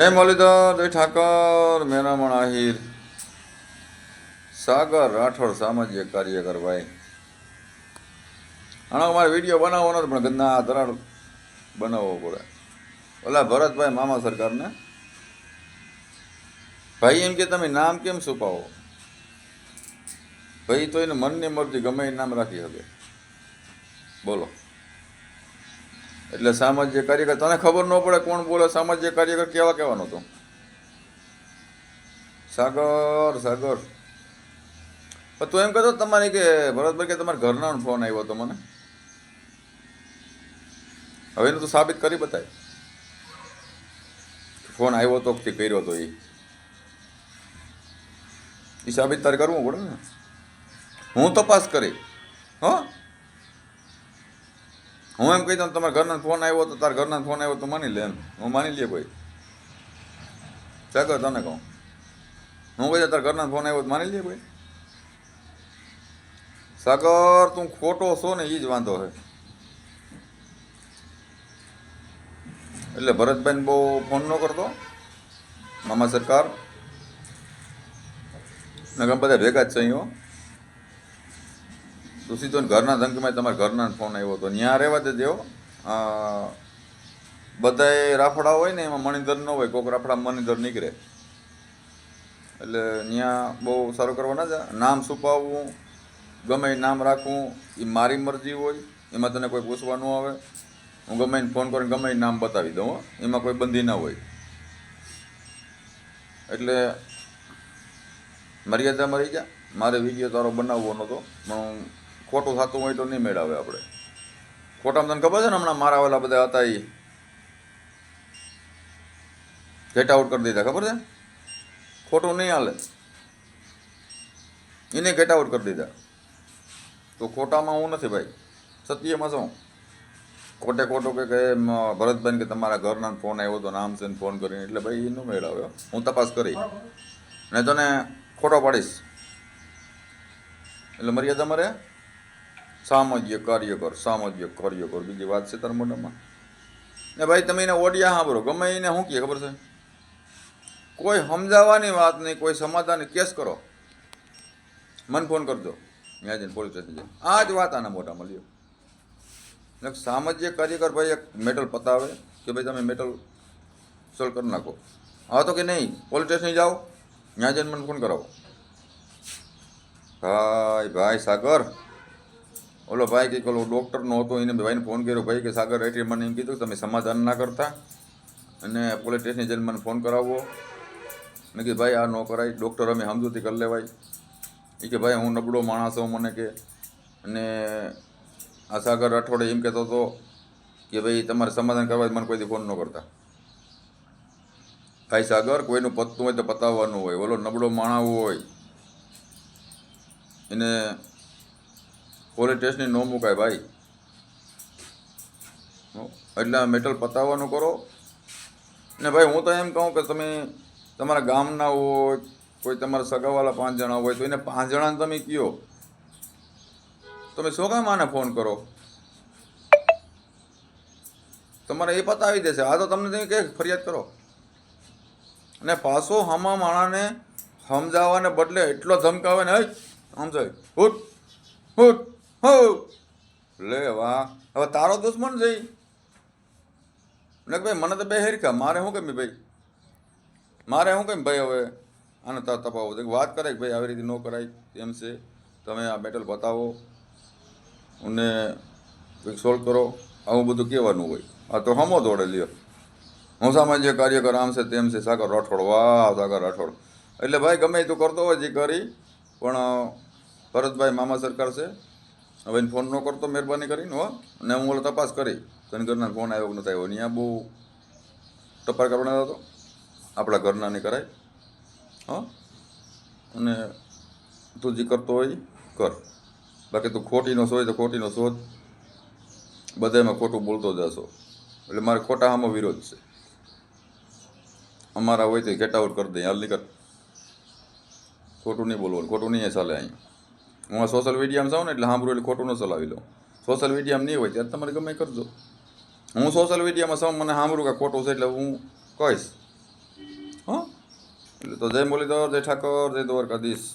જય મોલીધર, જય ઠાકર મેરામણ આહિર. સાગર રાઠોડ સામાજિક કાર્યકર ભાઈ. આનો મારે વીડિયો બનાવવાનો પણ ગંદા ધરાડ બનાવવો પડે. ઓલા ભરતભાઈ મામા સરકારને. ભાઈ એમ કે તમે નામ કેમ છુપાવો? ભાઈ તો એને મનની મરજી ગમે એ નામ રાખી શકે. બોલો. એટલે સામાજિક કાર્યકર, તને ખબર ન પડે કોણ બોલે, સામાજિક કાર્યકર કેવા કહેવાનો તો સાગર સાગર. તું એમ કહેતો તમારી કે, ભરતભાઈ, કે તમારા ઘરના ફોન આવ્યો હતો મને? હવે એનું તો સાબિત કરી બતાય. ફોન આવ્યો તો કે કર્યો તો એ? એ સાબિત તારે કરવું પડે ને. હું તપાસ કરી. હો? હું એમ કહી દઉં, તમારા ઘરના ફોન આવ્યો તો તારા ઘરના ફોન આવ્યો તો માની લે એમ. હું માની લઈએ ભાઈ સાગર તને કહું. હું કહી, તારા ઘરના ફોન આવ્યો તો માની લઈએ ભાઈ સાગર, તું ખોટો છો ને એ જ વાંધો છે એટલે ભરતબેન બહુ ફોન ન કરતો. મામા સરકાર. ને ગમે બધા ભેગા જ છે અહીં હો. તું સીધો ઘરના ધંકમાં તમારા ઘરના ફોન આવ્યો હતો ત્યાં રહેવા દેજો બધાએ રાફડા હોય ને એમાં મણિધર ન હોય કોઈક રાફડા મણિધર નીકળે. એટલે ત્યાં બહુ સારું કરવા ના જાય. નામ છુપાવવું, ગમે નામ રાખવું એ મારી મરજી હોય, એમાં તને કોઈ પૂછવા ન આવે. હું ગમે ફોન કરીને ગમે નામ બતાવી દઉં એમાં કોઈ બંધી ના હોય. એટલે મર્યાદામાં રહી જા. મારે વીડિયો તારો બનાવવો નહોતો પણ ખોટું થતું હોય તો નહીં મેળવે આપણે. ખોટામાં તને ખબર છે ને હમણાં મારા આવેલા બધા હતા એ ગેટ આઉટ કરી દીધા, ખબર છે? ખોટું નહીં હાલે. એને ગેટ આઉટ કરી દીધા. તો ખોટામાં હું નથી ભાઈ. સત્યમાં શું? ખોટે ખોટું કે કહે ભરતભાઈ કે તમારા ઘરના ફોન આવ્યો તો નામ છે ફોન કરીને. એટલે ભાઈ એનું મેળવ્યો હું. તપાસ કરી. ને તને ખોટો પાડીશ. એટલે મર્યાદામાં રહે સામાજ્ય સામજ્ય કાર્ય કર. બીજી વાત છે તારા મોઢામાં? ને ભાઈ, તમે એને ઓડિયા સાંભળો. ગમે એને શું કહે, ખબર છે? કોઈ સમજાવવાની વાત નહીં, કોઈ સમાધાન કેસ કરો. મને ફોન કરજો. ત્યાં જઈને પોલીસ સ્ટેશન જઈને. આ જ વાત આના મોઢામાં, લ્યો. એટલે સામાજિક કાર્યકર ભાઈ, એક મેટલ પતાવે કે ભાઈ, તમે મેટલ સોલ્વ કરી નાખો. હા તો કે નહીં? પોલીસ સ્ટેશન જાઓ. ત્યાં જઈને મને ફોન કરાવો. ભાઈ ભાઈ, સાગર. ઓલો ભાઈ કંઈક ઓલો ડૉક્ટરનો હતો, એને ભાઈને ફોન કર્યો. ભાઈ કે, સાગર એટલે મને એમ કીધું તમે સમાધાન ના કરતા અને પોલીસ સ્ટેશન જઈને મને ફોન કરાવવો મેં કીધું, ભાઈ, આ ન કરાય. ડૉક્ટર અમે સમજૂતી કરી લેવાય. એ કે, ભાઈ, હું નબળો માણસ છું મને કે. અને આ સાગર અઠવાડિયે એમ કહેતો હતો કે, ભાઈ, તમારે સમાધાન કરવા મને કોઈથી ફોન ન કરતા. ભાઈ સાગર, કોઈનું પતતું હોય તો પતાવવાનું હોય. ઓલો નબળો માણા હોય. એને પોલીસ સ્ટેશને ન મુકાય ભાઈ? એટલે આ મેટલ પતાવવાનું કરો. ને ભાઈ, હું તો એમ કહું કે તમે તમારા ગામના હોય, કોઈ તમારા સગાવાલા પાંચ જણા હોય, તો એને પાંચ જણાને તમે કયો. તમે શું કામ આને ફોન કરો. તમારે એ પતાવી દેશે. આ તો તમને તમે કે ફરિયાદ કરો. અને પાછો હમા માણાને સમજાવવાને બદલે એટલો ધમકાવે ને સમજાય. હુટ હુટ હો. લે વાહ. હવે તારો દુશ્મન છે ને કે ભાઈ, મને તો બે હેરખા. મારે શું કેમ ભાઈ? મારે શું કેમ ભાઈ હવે? આને તપાવો વાત કરે કે ભાઈ, આવી રીતે ન કરાય. એમ છે. તમે આ મેટલ બતાવો અને સોલ્વ કરો. આવું બધું કહેવાનું હોય. આ તો હમો દોડે લ્યો. હું સામાન્ય કાર્યકર આમ છે તેમ છે. સાગર રાઠોડ. વાહ, સાગર રાઠોડ. એટલે ભાઈ, ગમે તું કરતો હોય, જે કરી. પણ ભરતભાઈ મામા સરકાર છે. હવે એને ફોન ન કરતો મહેરબાની કરીને, હો. અને હું ઓલો તપાસ કરી. તને ઘરના ફોન આવ્યો નથી આવ્યો? અહીંયા બહુ ટપાર કરવાનો હતો આપણા ઘરના નહીં કરાય. હો. અને તું જે કરતો હોય કર. બાકી તું ખોટીનો શોધ તો ખોટીનો શોધ. બધામાં ખોટું બોલતો જશો એટલે મારે ખોટા આમાં વિરોધ છે. અમારા હોય તો ગેટ આઉટ કરી દઈએ હાલ નીકળ. ખોટું નહીં બોલવાનું. ખોટું નહીં ચાલે અહીં. હું આ સોશિયલ મીડિયામાં જાઉં ને એટલે સાંભળું એટલે ખોટું ન ચલાવી લઉં. સોશિયલ મીડિયામાં નહીં હોય ત્યારે તમારે ગમે કરજો. હું સોશિયલ મીડિયામાં સૌ મને સાંભળું કે ખોટું છે એટલે હું કહીશ. હં? એટલે તો જય મુરલીધર, જય ઠાકોર, જય દ્વારકાધીશ.